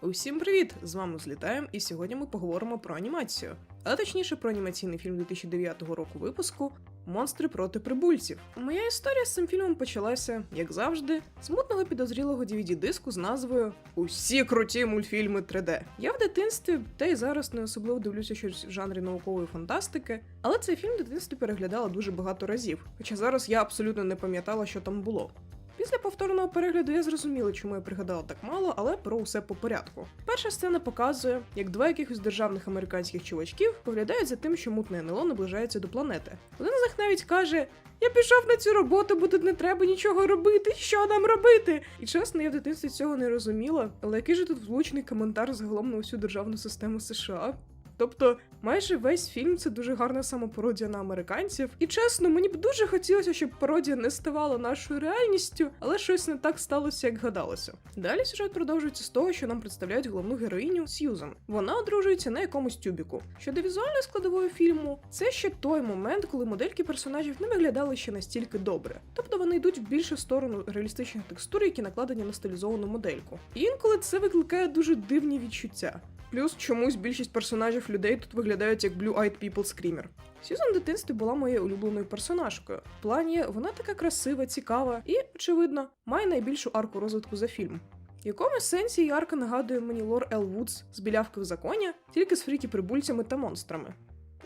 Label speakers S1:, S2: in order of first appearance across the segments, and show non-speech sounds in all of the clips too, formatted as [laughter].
S1: Усім привіт! З вами злітаєм, і сьогодні ми поговоримо про анімацію, але точніше про анімаційний фільм 2009 року випуску Монстри проти прибульців. Моя історія з цим фільмом почалася, як завжди, з мутного підозрілого DVD-диску з назвою Усі круті мультфільми 3D. Я в дитинстві, та й зараз не особливо дивлюся щось в жанрі наукової фантастики, але цей фільм в дитинстві переглядала дуже багато разів, хоча зараз я абсолютно не пам'ятала, що там було. Після повторного перегляду я зрозуміла, чому я пригадала так мало, але про усе по порядку. Перша сцена показує, як два якихось державних американських чувачків поглядають за тим, що мутне НЛО наближається до планети. Один з них навіть каже: Я пішов на цю роботу, бо тут не треба нічого робити. Що нам робити? І чесно, я в дитинстві цього не розуміла. Але який же тут влучний коментар загалом на усю державну систему США? Тобто, майже весь фільм це дуже гарна самопародія на американців. І чесно, мені б дуже хотілося, щоб пародія не ставала нашою реальністю, але щось не так сталося, як гадалося. Далі сюжет продовжується з того, що нам представляють головну героїню Сьюзан. Вона одружується на якомусь тюбіку. Щодо візуальної складової фільму, це ще той момент, коли модельки персонажів не виглядали ще настільки добре. Тобто вони йдуть в більшу сторону реалістичних текстур, які накладені на стилізовану модельку. І інколи це викликає дуже дивні відчуття. Плюс чомусь більшість персонажів людей тут виглядають як Blue Eyed People Screamer. Сьюзан в дитинстві була моєю улюбленою персонажкою. В плані вона така красива, цікава і, очевидно, має найбільшу арку розвитку за фільм. В якомусь сенсі її нагадує мені лор Ел Вудс з білявки в законі, тільки з фрікі прибульцями та монстрами.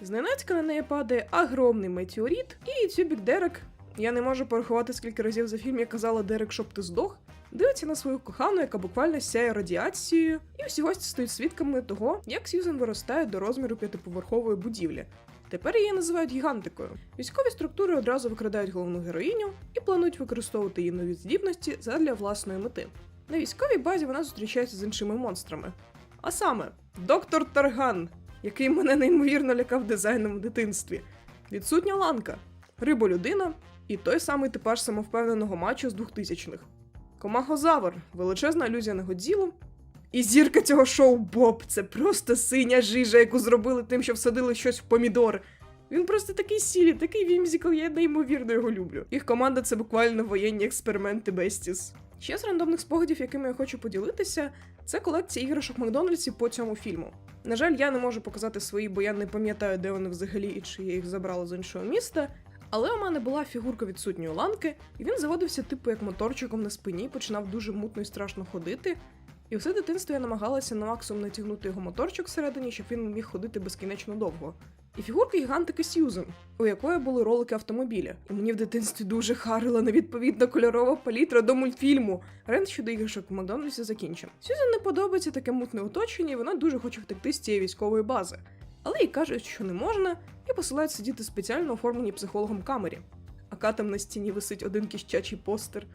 S1: Зненацька на неї падає агромний метеорит, і тюбік Дерек. Я не можу порахувати, скільки разів за фільм я казала Дерек, щоб ти здох. Дивиться на свою кохану, яка буквально сяє радіацією, і всі гості стають свідками того, як Сьюзен виростає до розміру п'ятиповерхової будівлі. Тепер її називають гігантикою. Військові структури одразу викрадають головну героїню і планують використовувати її нові здібності задля власної мети. На військовій базі вона зустрічається з іншими монстрами. А саме, доктор Тарган, який мене неймовірно лякав дизайном в дитинстві, відсутня ланка, риболюдина і той самий типаж самовпевненого матчу з 2000-х. Комахозавр, величезна алюзія на Годзілу. І зірка цього шоу Боб це просто синя жижа, яку зробили тим, що всадили щось в помідор. Він просто такий сілі, такий вімзікл, я неймовірно його люблю. Їх команда це буквально воєнні експерименти Бестіс. Ще з рандомних спогадів, якими я хочу поділитися, це колекція іграшок Макдональдсів по цьому фільму. На жаль, я не можу показати свої, бо я не пам'ятаю, де вони взагалі і чи я їх забрала з іншого міста. Але у мене була фігурка відсутньої ланки, і він заводився типу як моторчиком на спині, починав дуже мутно і страшно ходити. І все дитинство я намагалася на максимум натягнути його моторчик всередині, щоб він міг ходити безкінечно довго. І фігурка гігантики Сьюзен, у якої були ролики автомобіля. І мені в дитинстві дуже харила невідповідна кольорова палітра до мультфільму. Рент щодо іграшок в Макдональдсі закінчен. Сьюзен не подобається таке мутне оточення, і вона дуже хоче втекти з цієї військової бази. Але їй кажуть, що не можна, і посилають сидіти спеціально оформленій психологом камері. А катам на стіні висить один кіщачий постер.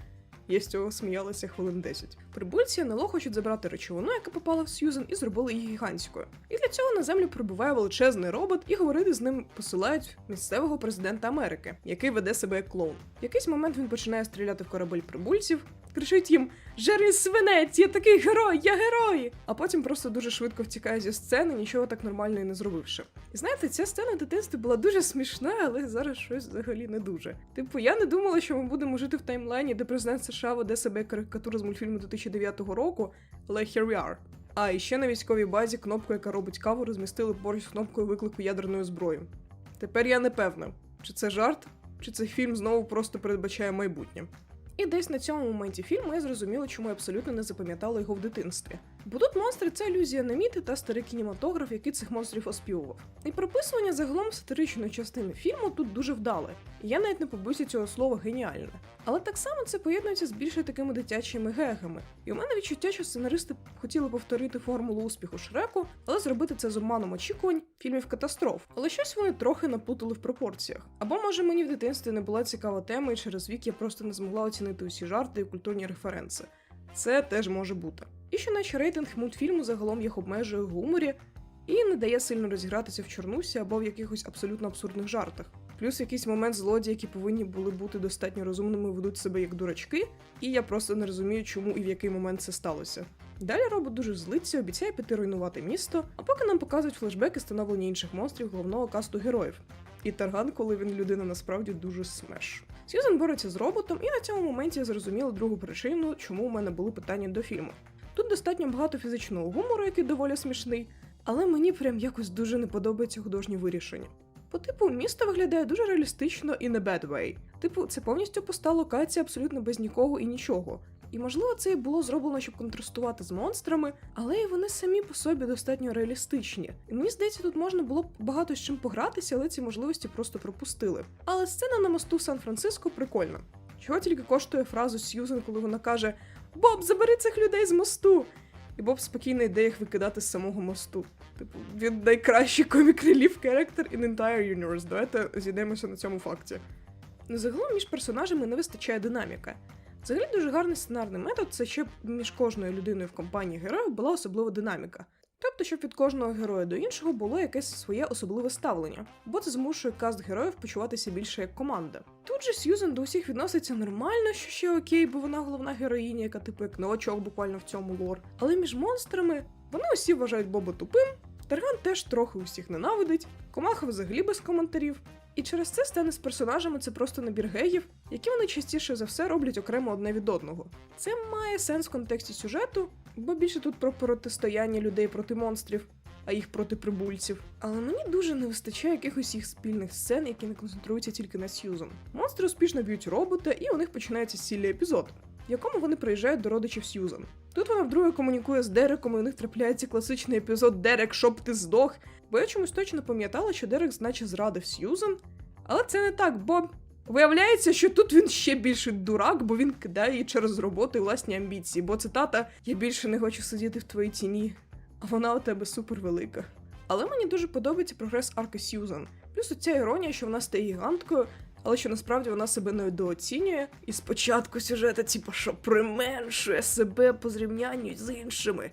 S1: Я з цього сміялася хвилин 10. Прибульці НЛО хочуть забрати речовину, яка попала в Сьюзен, і зробили її гігантською. І для цього на землю прибуває величезний робот, і говорити з ним посилають місцевого президента Америки, який веде себе як клоун. В якийсь момент він починає стріляти в корабель прибульців, кричить їм: Жери свинець, я такий герой, я герой! А потім просто дуже швидко втікає зі сцени, нічого так нормально і не зробивши. І знаєте, ця сцена в дитинстві була дуже смішна, але зараз щось взагалі не дуже. Типу, я не думала, що ми будемо жити в таймлайні, де президент США веде себе як карикатура з мультфільму 2009 року, але here we are. А і ще на військовій базі кнопку, яка робить каву, розмістили поруч з кнопкою виклику ядерної зброї. Тепер я не певна, чи це жарт, чи цей фільм знову просто передбачає майбутнє. І десь на цьому моменті фільму я зрозуміла, чому я абсолютно не запам'ятала його в дитинстві. Бо тут монстри це ілюзія на міти та старий кінематограф, який цих монстрів оспівував. І прописування загалом сатиричної частини фільму тут дуже вдале. І я навіть не побоюся цього слова геніальне. Але так само це поєднується з більше такими дитячими гегами. І у мене відчуття, що сценаристи хотіли повторити формулу успіху Шреку, але зробити це з обманом очікувань фільмів катастроф. Але щось вони трохи наплутали в пропорціях. Або може мені в дитинстві не була цікава тема, і через вік я просто не змогла оцінити усі жарти і культурні референси. Це теж може бути. І що наче рейтинг мультфільму загалом їх обмежує в гуморі і не дає сильно розігратися в чорнусі або в якихось абсолютно абсурдних жартах. Плюс якийсь момент злодії, які повинні були бути достатньо розумними, ведуть себе як дурачки, і я просто не розумію, чому і в який момент це сталося. Далі робот дуже злиться, обіцяє піти руйнувати місто, а поки нам показують флешбеки становлення інших монстрів головного касту героїв. І Тарган, коли він людина насправді дуже смеш. Сьюзен бореться з роботом, і на цьому моменті я зрозуміла другу причину, чому у мене були питання до фільму. Тут достатньо багато фізичного гумору, який доволі смішний, але мені прям якось дуже не подобається художнє вирішення. По типу, місто виглядає дуже реалістично і не bad way. Типу, це повністю пуста локація абсолютно без нікого і нічого. І можливо, це і було зроблено, щоб контрастувати з монстрами, але і вони самі по собі достатньо реалістичні. І мені здається, тут можна було б багато з чим погратися, але ці можливості просто пропустили. Але сцена на мосту Сан-Франциско прикольна. Чого тільки коштує фразу Сьюзен, коли вона каже: Боб, забери цих людей з мосту! І Боб спокійно йде їх викидати з самого мосту. Типу, він найкращий комік релів character in entire universe. Давайте зійдемося на цьому факті. Ну, загалом між персонажами не вистачає динаміка. Взагалі дуже гарний сценарний метод це щоб між кожною людиною в компанії героїв була особлива динаміка. Тобто, щоб від кожного героя до іншого було якесь своє особливе ставлення, бо це змушує каст героїв почуватися більше як команда. Тут же Сьюзен до усіх відноситься нормально, що ще окей, бо вона головна героїня, яка типу як новачок буквально в цьому лор. Але між монстрами вони усі вважають Боба тупим, Тарган теж трохи усіх ненавидить, Комаха взагалі без коментарів. І через це сцени з персонажами це просто набір геїв, які вони частіше за все роблять окремо одне від одного. Це має сенс в контексті сюжету, бо більше тут про протистояння людей проти монстрів, а їх проти прибульців. Але мені дуже не вистачає якихось їх спільних сцен, які не концентруються тільки на Сьюзан. Монстри успішно б'ють робота, і у них починається цілий епізод, в якому вони приїжджають до родичів Сьюзан. Тут вона вдруге комунікує з Дереком, і у них трапляється класичний епізод Дерек, щоб ти здох. Бо я чомусь точно пам'ятала, що Дерек, значить, зрадив Сьюзан. Але це не так, бо виявляється, що тут він ще більший дурак, бо він кидає її через роботу і власні амбіції. Бо цитата Я більше не хочу сидіти в твоїй тіні, вона у тебе супервелика. Але мені дуже подобається прогрес арки Сьюзан. Плюс оця іронія, що вона стає гіганткою, але що насправді вона себе недооцінює. І спочатку сюжета, типу, що применшує себе по зрівнянню з іншими.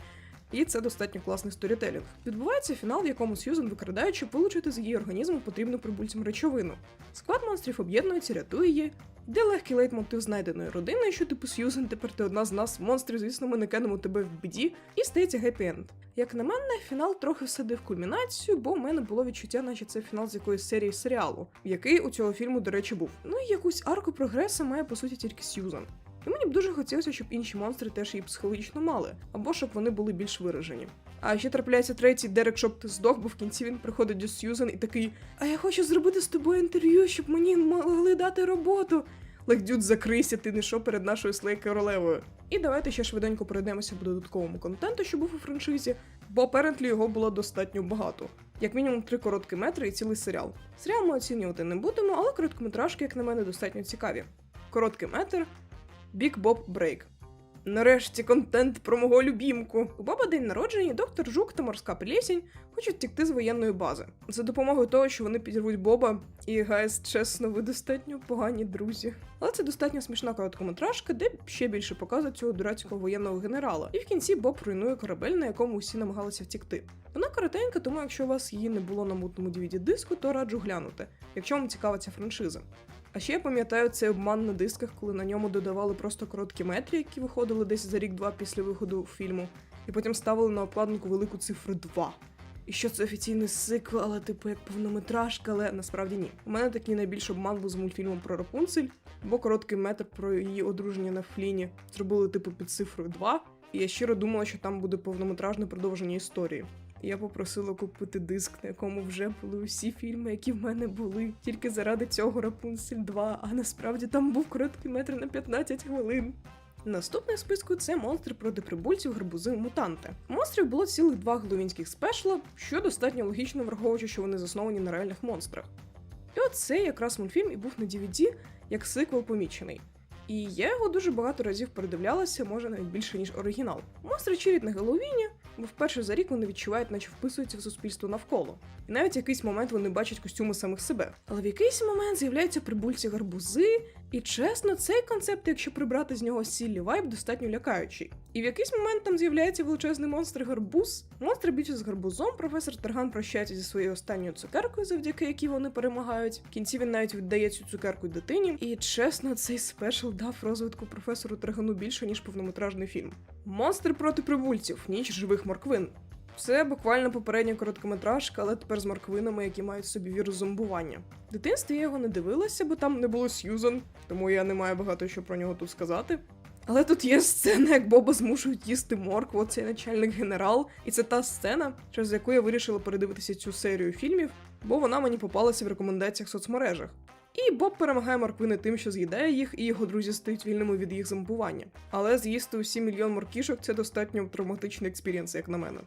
S1: І це достатньо класний сторітелінг. Відбувається фінал, в якому Сьюзен викрадає, щоб вилучити з її організму потрібну прибульцям речовину. Склад монстрів об'єднується, рятує її. Де легкий лейтмотив знайденої родини, що типу Сьюзен, тепер ти одна з нас, монстрів, звісно, ми не кинемо тебе в біді, і стається геппі-енд. Як на мене, фінал трохи всадив кульмінацію, бо в мене було відчуття, наче це фінал з якоїсь серії серіалу, який у цього фільму, до речі, був. Ну і якусь арку прогресу має по суті тільки Сьюзан. І мені б дуже хотілося, щоб інші монстри теж її психологічно мали, або щоб вони були більш виражені. А ще трапляється третій Дерек, щоб ти здох, бо в кінці він приходить до Сьюзен і такий: А я хочу зробити з тобою інтерв'ю, щоб мені могли дати роботу. Лехдюд, закрийся, ти не що перед нашою слей королевою. І давайте ще швиденько пройдемося по додатковому контенту, що був у франшизі, бо апарентлі його було достатньо багато. Як мінімум три короткі метри і цілий серіал. Серіал ми оцінювати не будемо, але короткометражки, як на мене, достатньо цікаві. Короткий метр Big Bob Break. Нарешті контент про мого любімку. У Боба день народження, доктор Жук та морська плесінь хочуть тікти з воєнної бази за допомогою того, що вони підірвуть Боба і Гайс, чесно, ви достатньо погані друзі. Але це достатньо смішна короткометражка, де ще більше показують цього дурацького воєнного генерала. І в кінці Боб руйнує корабель, на якому усі намагалися втікти. Вона коротенька, тому якщо у вас її не було на мутному dvd диску, то раджу глянути, якщо вам цікава ця франшиза. А ще я пам'ятаю цей обман на дисках, коли на ньому додавали просто короткі метри, які виходили десь за рік-два після виходу фільму, і потім ставили на обкладинку велику цифру 2. І що це офіційний сиквел, але типу як повнометражка, але насправді ні. У мене такий найбільший обман був з мультфільмом про Рапунцель, бо короткий метр про її одруження на Фліні зробили типу під цифрою 2, і я щиро думала, що там буде повнометражне продовження історії. Я попросила купити диск, на якому вже були усі фільми, які в мене були, тільки заради цього Рапунцель 2, а насправді там був короткий метр на 15 хвилин. Наступний в списку це монстри проти прибульців гарбузи мутанти. Монстрів було цілих два головінських спешла, що достатньо логічно враховуючи, що вони засновані на реальних монстрах. І от це якраз мультфільм і був на DVD як сиквел помічений. І я його дуже багато разів передивлялася, може навіть більше, ніж оригінал. Монстри чирять на Геловіні, бо вперше за рік вони відчувають, наче вписуються в суспільство навколо. І навіть якийсь момент вони бачать костюми самих себе. Але в якийсь момент з'являються прибульці гарбузи, і чесно, цей концепт, якщо прибрати з нього сіллі вайб, достатньо лякаючий. І в якийсь момент там з'являється величезний монстр гарбуз. Монстр більше з гарбузом. Професор Тарган прощається зі своєю останньою цукеркою, завдяки якій вони перемагають. В кінці він навіть віддає цю цукерку дитині. І чесно, цей спешл дав розвитку професору Таргану більше ніж повнометражний фільм. Монстр проти прибульців, ніч живих морквин. Це буквально попередня короткометражка, але тепер з морквинами, які мають собі вірус зомбування. В дитинстві я його не дивилася, бо там не було Сьюзан, тому я не маю багато що про нього тут сказати. Але тут є сцена, як Боба змушують їсти моркву, цей начальник генерал. І це та сцена, через яку я вирішила передивитися цю серію фільмів, бо вона мені попалася в рекомендаціях в соцмережах. І Боб перемагає морквини тим, що з'їдає їх, і його друзі стають вільними від їх зомбування. Але з'їсти усі мільйон моркішок це достатньо травматичний експірієнс, як на мене.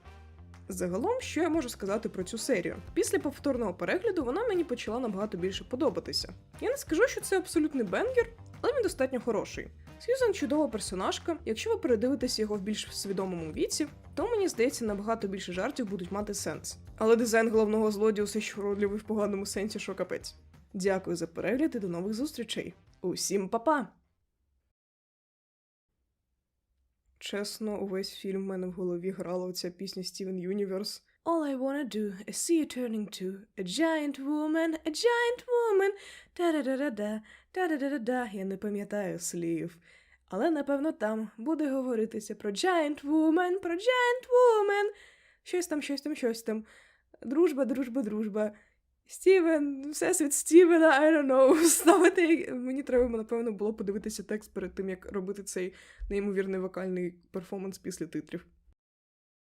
S1: Загалом, що я можу сказати про цю серію? Після повторного перегляду вона мені почала набагато більше подобатися. Я не скажу, що це абсолютний бенгер, але він достатньо хороший. Сьюзан чудова персонажка. Якщо ви передивитесь його в більш свідомому віці, то мені здається, набагато більше жартів будуть мати сенс. Але дизайн головного злодія усе ще вродливий в поганому сенсі, що капець. Дякую за перегляд і до нових зустрічей. Усім па-па! Чесно, увесь фільм в мене в голові грала оця пісня Steven Universe. All I wanna do is see you turning to a giant woman, a giant woman. Та-да-да-да-да, та-да-да-да-да. Я не пам'ятаю слів. Але напевно там буде говоритися про giant woman, про giant woman. Щось там, щось там, щось там. Дружба, дружба, дружба. Стівен, всесвіт Стівена, I don't know. [laughs] Ставити. Мені треба, напевно, було подивитися текст перед тим, як робити цей неймовірний вокальний перформанс після титрів.